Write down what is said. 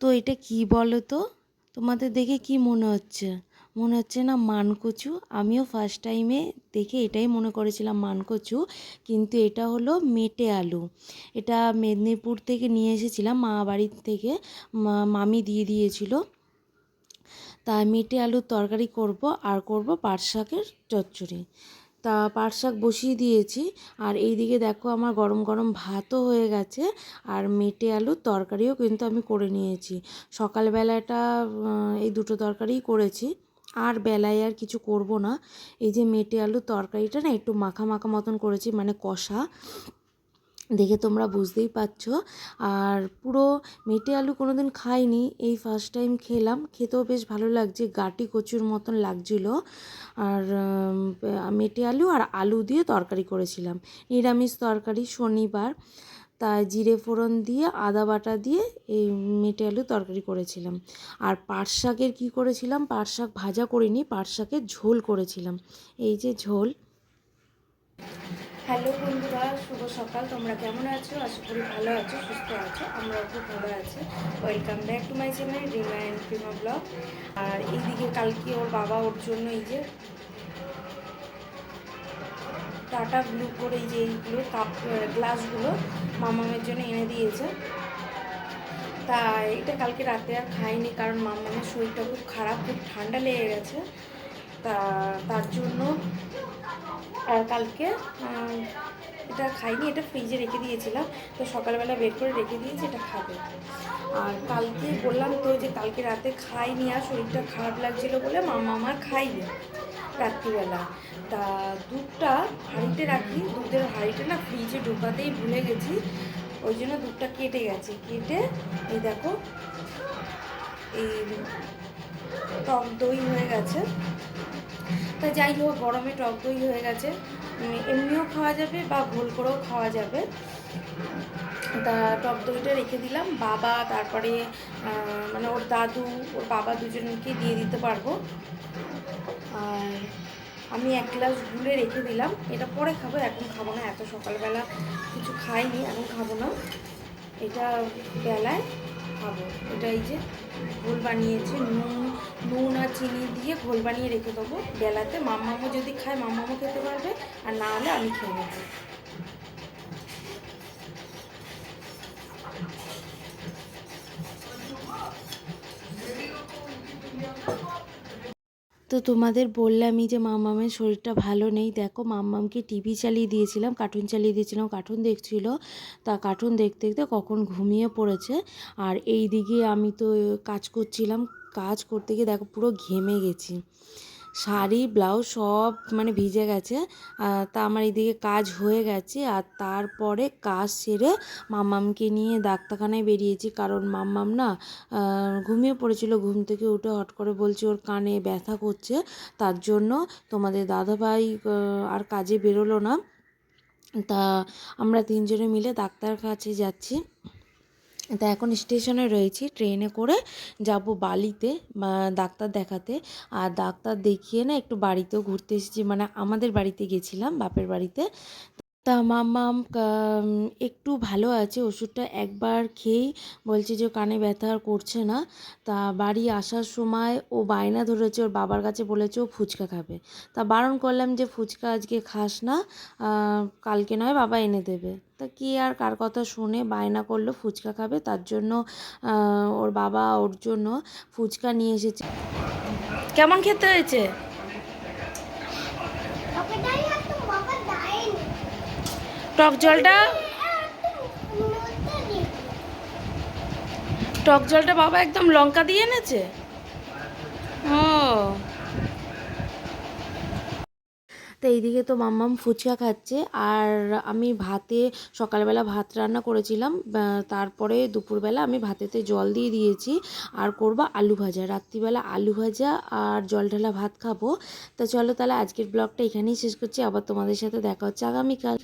তো এটা কি বলো তো? তোমাদের দেখে কি মনে হচ্ছে? মনে হচ্ছে না মানকচু? আমিও ফার্স্ট টাইমে দেখে এটাই মনে করেছিলাম মানকচু, কিন্তু এটা হলো মেটে আলু। এটা মেদিনীপুর থেকে নিয়ে এসেছিলাম, মা বাড়ির থেকে। মামি দিয়ে দিয়েছিল। তা মেটে আলুর তরকারি করব, আর করব পাট শাকের চচ্চড়ি। তা পাট শাক বসিয়ে দিয়েছি। আর এই দিকে দেখো আমার গরম গরম ভাতও হয়ে গেছে। আর মেটে আলুর তরকারিও কিন্তু আমি করে নিয়েছি। সকালবেলাটা এই দুটো তরকারিই করেছি। আর বেলায় আর কিছু করব না। এই যে মেটে আলুর তরকারিটা না একটু মাখা মাখা মতন করেছি মানে কষা। দেখে তোমরা বুঝতেই পারছ। আর পুরো মেটে আলু কোনো দিন খাইনি, এই ফার্স্ট টাইম খেলাম। খেতেও বেশ ভালো লাগছে, গাটি কচুর মতন লাগছিল। আর মেটে আলু আর আলু দিয়ে তরকারি করেছিলাম। নিরামিষ তরকারি শনিবার। তাই জিরে ফোড়ন দিয়ে, আদা বাটা দিয়ে এই মেটে আলু তরকারি করেছিলাম। আর পাট শাকের কী করেছিলাম? পাট শাক ভাজা করিনি, পাট শাকের ঝোল করেছিলাম। এই যে ঝোল। হ্যালো বন্ধুরা, শুভ সকাল। তোমরা কেমন আছো? আশা করি ভালো আছো, সুস্থ আছো। আমরাও খুব ভালো আছি। Welcome back to my channel Rima and Prima vlog আর এইদিকে কালকে ওর বাবা ওর জন্য এই যে টাটা ব্লু করে এই যে এইগুলো কাপ গ্লাসগুলো মামামের জন্য এনে দিয়েছে। তা এটা কালকে রাতে আর খাইনি, কারণ মামামের শরীরটা খুব খারাপ, খুব ঠান্ডা লেগে গেছে। তা, তার জন্য কালকে এটা খাইনি, এটা ফ্রিজে রেখে দিয়েছিলাম। তো সকালবেলা বের করে রেখে দিয়েছি, এটা খাবে। আর কালকে বললাম তো যে কালকে রাতে খাইনি আর শরীরটা খারাপ লাগছিল বলে মামা আমার খাইনি রাত্রিবেলা। তা দুধটা হাঁড়িতে রাখি, দুধের হাঁড়িটা না ফ্রিজে ঢোকাতেই ভুলে গেছি, ওই জন্য দুধটা কেটে গেছে। কেটে এই দেখো, এই টক দই হয়ে গেছে। তা যাই হোক, গরমে টক দই হয়ে গেছে। এমনিও খাওয়া যাবে বা ঘোল করেও খাওয়া যাবে। তা টক দইটা রেখে দিলাম। বাবা, তারপরে মানে ওর দাদু, ওর বাবা দুজনকে দিয়ে দিতে পারব। আর আমি এক গ্লাস গুলে রেখে দিলাম। এটা পরে খাব, এখন খাব না। এত সকালবেলা কিছু খাইনি, এখন খাব না। এটা বেলায় খাব। এটা এই যে ঘোল বানিয়েছে, নুন নুন আর চিনি দিয়ে ঘোল বানিয়ে রেখে দেবো। বেলাতে মাম্মামও যদি খায়, মাম্মামও খেতে পারবে। আর না হলে আমি খেয়ে নেব। তো তোমাদের বললামই যে মাম্মামের শরীরটা ভালো নেই। দেখো, মাম্মামকে টিভি চালিয়ে দিয়েছিলাম কার্টুন চালিয়ে দিয়েছিলাম কার্টুন দেখছিল। তা কার্টুন দেখতে দেখতে কখন ঘুমিয়ে পড়েছে। আর এই দিকে আমি তো কাজ করছিলাম কাজ করতে গিয়ে দেখো পুরো ঘেমে গেছি। শাড়ি, ব্লাউজ সব মানে ভিজে গেছে। তা আমার এদিকে কাজ হয়ে গেছে আর তারপরে কাজ সেরে মাম্মামকে নিয়ে ডাক্তারখানায় বেরিয়েছি। কারণ মাম্মাম না ঘুমিয়ে পড়েছিল। ঘুম থেকে উঠে হট করে বলছে, ওর কানে ব্যথা করছে। তার জন্য তোমাদের দাদাভাই আর কাজে বেরোলো না। তা আমরা তিনজনে মিলে ডাক্তার কাছে যাচ্ছি। তা এখন স্টেশনে রয়েছি, ট্রেনে করে যাব বালিতে ডাক্তার দেখাতে। আর ডাক্তার দেখিয়ে না একটু বাড়িতেও ঘুরতে এসেছি মানে আমাদের বাড়িতে গেছিলাম, বাপের বাড়িতে। তা মাম্মাম একটু ভালো আছে ওষুধটা একবার খেয়েই বলছে যে কানে ব্যথা আর করছে না। তা বাড়ি আসার সময় ও বায়না ধরেছে ওর বাবার কাছে বলেছে ও ফুচকা খাবে। তা বারণ করলাম যে ফুচকা আজকে খাস না কালকে নয় বাবা এনে দেবে। তা কি আর কার কথা শুনে বায়না করল ফুচকা খাবে তার জন্য ওর বাবা ওর জন্য ফুচকা নিয়ে এসেছে। কেমন খেতে হয়েছে? টক জলটা? টক জলটা বাবা একদম লঙ্কা দিয়ে এনেছে? ও। তো এইদিকে তো মাম্মাম ফুচকা খাচ্ছে, আর আমি ভাতে সকালবেলা ভাত রান্না করেছিলাম তারপরে দুপুরবেলা আমি ভাতেতে জল দিয়ে দিয়েছি, আর করব আলু ভাজা। রাত্রিবেলা আলু ভাজা আর জল ঢালা ভাত খাব। তো চলো তাহলে আজকের ব্লগটা এখানেই শেষ করছি, আবার তোমাদের সাথে দেখা হচ্ছে আগামীকাল।